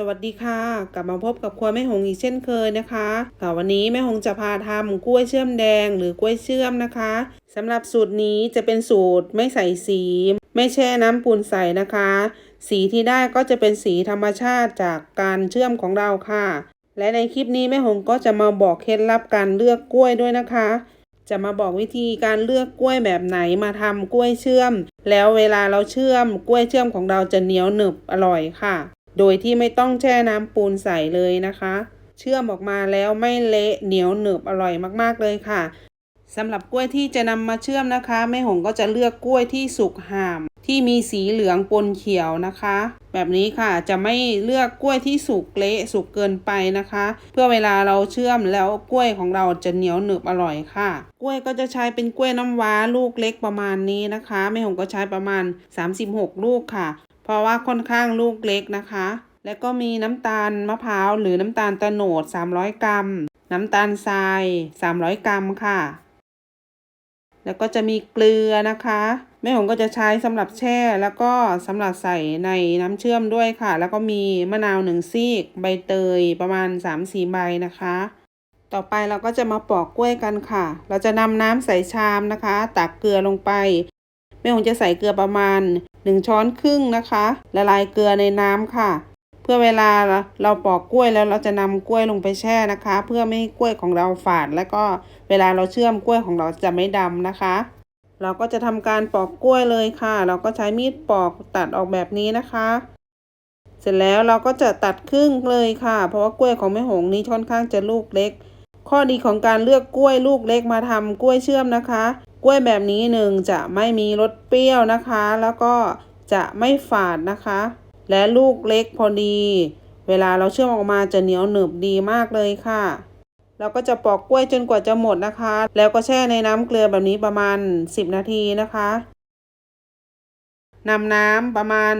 สวัสดีค่ะ กลับมาพบกับครัวแม่หงอีกเช่นเคยนะคะค่ะวันนี้แม่หงจะพาทำกล้วยเชื่อมแดงหรือกล้วยเชื่อมนะคะสำหรับสูตรนี้จะเป็นสูตรไม่ใส่สี ไม่แช่น้ำปูนใส่นะคะ สีที่ได้ก็จะเป็นสีธรรมชาติจากการเชื่อมของเราค่ะ และในคลิปนี้แม่หงก็จะมาบอกเคล็ดลับการเลือกกล้วยด้วยนะคะ จะมาบอกวิธีการเลือกกล้วยแบบไหนมาทำกล้วยเชื่อม แล้วเวลาเราเชื่อมกล้วยเชื่อมของเราจะเหนียวหนึบอร่อยค่ะ โดยที่ไม่ต้องแช่น้ำปูนใส่เลยนะคะ เชื่อมออกมาแล้วไม่เละเหนียวหนึบอร่อยมากๆเลยค่ะสำหรับกล้วยที่จะนำมาเชื่อมนะคะแม่หงก็จะเลือกกล้วยที่สุกห่าม ที่มีสีเหลืองปนเขียวนะคะ แบบนี้ค่ะจะไม่เลือกกล้วยที่สุกเละสุกเกินไปนะคะ เพื่อเวลาเราเชื่อมแล้วกล้วยของเราจะเหนียวหนึบอร่อยค่ะ กล้วยก็จะใช้เป็นกล้วยน้ำว้าลูกเล็กประมาณนี้นะคะแม่หงก็ใช้ประมาณ 36 ลูกค่ะ เพราะว่าค่อนข้างลูกเล็กนะคะ แล้วก็มีน้ำตาลมะพร้าวหรือน้ำตาลตะโนด 300 กรัม น้ำตาลทราย 300 กรัมค่ะ แล้วก็จะมีเกลือนะคะแม่หงก็จะใช้สำหรับแช่แล้วก็สำหรับใส่ในน้ำเชื่อมด้วยค่ะ แล้วก็มีมะนาวหนึ่งซีก ใบเตยประมาณ 3-4 ใบนะคะ ต่อไปเราก็จะมาปอกกล้วยกันค่ะ เราจะนำน้ำใส่ชามนะคะ ตักเกลือลงไป แม่หงจะใส่เกลือประมาณ 1 ช้อนครึ่งนะคะ ละลายเกลือในน้ำค่ะ เพื่อเวลาเราปอกกล้วยแล้วเราจะนำกล้วยลงไปแช่นะคะ เพื่อไม่ให้กล้วยของเราฝาด แล้วก็เวลาเราเชื่อมกล้วยของเราจะไม่ดำนะคะ เราก็จะทำการปอกกล้วยเลยค่ะ เราก็ใช้มีดปอกตัดออกแบบนี้นะคะ เสร็จแล้วเราก็จะตัดครึ่งเลยค่ะ เพราะว่ากล้วยของแม่หงนี้ค่อนข้างจะลูกเล็กข้อดีของการเลือกกล้วยลูกเล็กมาทำกล้วยเชื่อมนะคะ กล้วยแบบนี้หนึ่งจะไม่มีรสเปรี้ยวนะคะ แล้วก็จะไม่ฝาดนะคะ และลูกเล็กพอดี เวลาเราเชื่อมออกมาจะเหนียวหนึบดีมากเลยค่ะเราก็จะปอกกล้วยจนกว่าจะหมดนะคะ แล้วก็แช่ในน้ำเกลือแบบนี้ประมาณ 10 นาทีนะคะนำน้ำประมาณ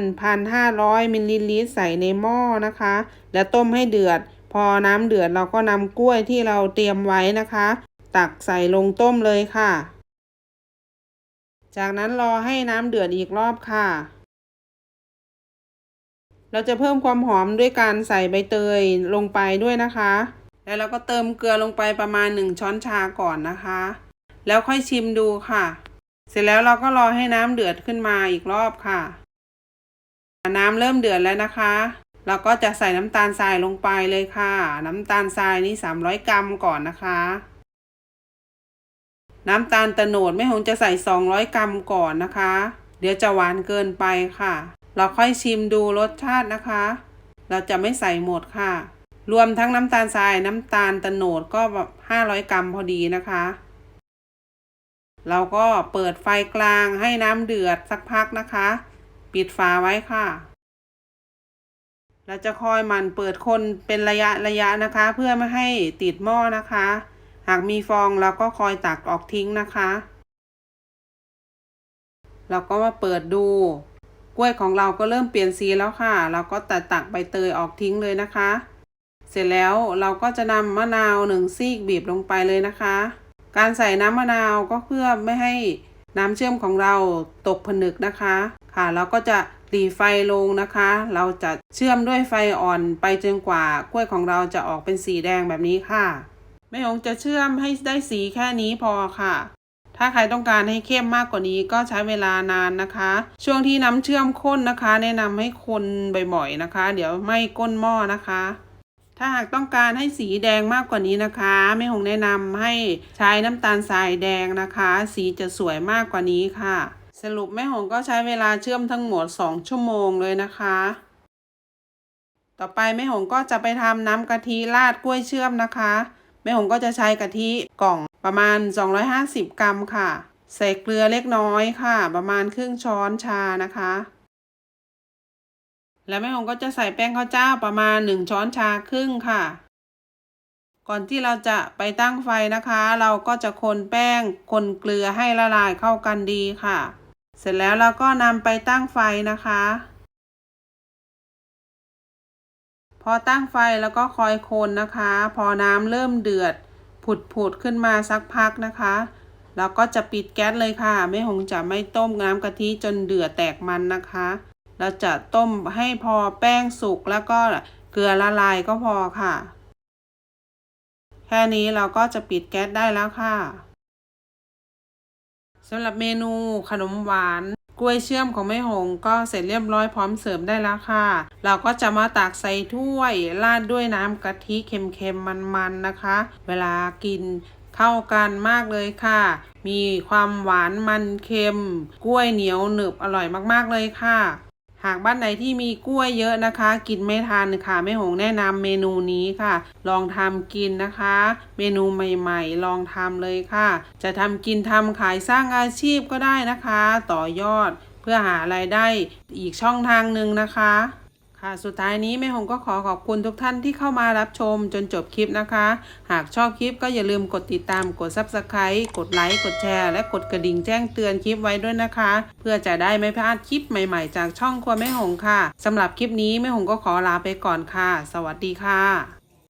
1,500มิลลิลิตรใส่ในหม้อนะคะ แล้วต้มให้เดือด พอน้ำเดือดเราก็นำกล้วยที่เราเตรียมไว้นะคะ ตักใส่ลงต้มเลยค่ะ จากนั้นรอให้น้ำเดือดอีกรอบค่ะ เราจะเพิ่มความหอมด้วยการใส่ใบเตยลงไปด้วยนะคะ แล้วเราก็เติมเกลือลงไปประมาณ 1 ช้อนชาก่อนนะคะ แล้วค่อยชิมดูค่ะ เสร็จแล้วเราก็รอให้น้ำเดือดขึ้นมาอีกรอบค่ะ น้ำเริ่มเดือดแล้วนะคะ เราก็จะใส่น้ำตาลทรายลงไปเลยค่ะ น้ำตาลทรายนี่300 กรัมก่อนนะคะ น้ำตาลตะโนดแม่หงจะใส่ 200 กรัมก่อนนะคะ เดี๋ยวจะหวานเกินไปค่ะ เราค่อยชิมดูรสชาตินะคะ เราจะไม่ใส่หมดค่ะ รวมทั้งน้ำตาลทรายน้ำตาลตะโนดก็แบบ500 กรัมพอดีนะคะ เราก็เปิดไฟกลางให้น้ำเดือดสักพักนะคะ ปิดฝาไว้ค่ะเราจะคอยมันเปิดคนเป็นระยะระยะนะคะ เพื่อไม่ให้ติดหม้อนะคะ หากมีฟองเราก็คอยตักออกทิ้งนะคะเราก็มาเปิดดู กล้วยของเราก็เริ่มเปลี่ยนสีแล้วค่ะ เราก็ตัดตักใบเตยออกทิ้งเลยนะคะ เสร็จแล้วเราก็จะนำมะนาวหนึ่งซีกบีบลงไปเลยนะคะ การใส่น้ำมะนาวก็เพื่อไม่ให้น้ำเชื่อมของเราตกผนึกนะคะ ค่ะ เราก็จะหลีไฟลงนะคะ เราจะเชื่อมด้วยไฟอ่อนไปจนกว่ากล้วยของเราจะออกเป็นสีแดงแบบนี้ค่ะ แม่หงจะเชื่อมให้ได้สีแค่นี้พอค่ะ ถ้าใครต้องการให้เข้มมากกว่านี้ก็ใช้เวลานานนะคะ ช่วงที่น้ำเชื่อมข้นนะคะ แนะนำให้คนบ่อยๆนะคะ เดี๋ยวไม่ก้นหม้อนะคะ ถ้าหากต้องการให้สีแดงมากกว่านี้นะคะแม่หงแนะนำให้ใช้น้ำตาลทรายแดงนะคะ สีจะสวยมากกว่านี้ค่ะ สรุปแม่หงก็ใช้เวลาเชื่อมทั้งหมด 2 ชั่วโมงเลยนะคะต่อไปแม่หงก็จะไปทำน้ำกะทิราดกล้วยเชื่อมนะคะ ม่หงก็จะใช้กะทิกล่องประมาณ 250 กรัมค่ะ ใส่เกลือเล็กน้อยค่ะ ประมาณครึ่งช้อนชานะคะ แล้วแม่หงก็จะใส่แป้งข้าวเจ้าประมาณ 1 ช้อนชาครึ่งค่ะ ก่อนที่เราจะไปตั้งไฟนะคะ เราก็จะคนแป้งคนเกลือให้ละลายเข้ากันดีค่ะ เสร็จแล้วเราก็นำไปตั้งไฟนะคะ พอตั้งไฟแล้วก็คอยคนนะคะ พอน้ำเริ่มเดือด ผุดๆขึ้นมาสักพักนะคะเราก็จะปิดแก๊สเลยค่ะ ไม่หงจะไม่ต้มน้ำกะทิจนเดือดแตกมันนะคะ เราจะต้มให้พอแป้งสุกแล้วก็เกลือละลายก็พอค่ะ แค่นี้เราก็จะปิดแก๊สได้แล้วค่ะสำหรับเมนูขนมหวาน กล้วยเชื่อมของแม่หงก็เสร็จเรียบร้อยพร้อมเสิร์ฟได้แล้วค่ะ เราก็จะมาตักใส่ถ้วยราดด้วยน้ำกะทิเค็มๆมันๆนะคะ เวลากินเข้ากันมากเลยค่ะ มีความหวานมันเค็ม กล้วยเหนียวหนึบอร่อยมากๆเลยค่ะ หากบ้านไหนที่มีกล้วยเยอะนะคะ กินไม่ทันค่ะแม่หงแนะนำเมนูนี้ค่ะ ลองทำกินนะคะ เมนูใหม่ๆ ลองทำเลยค่ะ จะทำกินทำขายสร้างอาชีพก็ได้นะคะ ต่อยอดเพื่อหารายได้อีกช่องทางหนึ่งนะคะ ค่ะสุดท้ายนี้แม่หงก็ขอขอบคุณทุกท่านที่เข้ามารับชมจนจบคลิปนะคะ หากชอบคลิปก็อย่าลืมกดติดตามกด Subscribe กดไลค์กดแชร์และกดกระดิ่งแจ้งเตือนคลิปไว้ด้วยนะคะ เพื่อจะได้ไม่พลาดคลิปใหม่ๆ จากช่องครัวแม่หงค่ะสำหรับคลิปนี้แม่หงก็ขอลาไปก่อนค่ะ สวัสดีค่ะ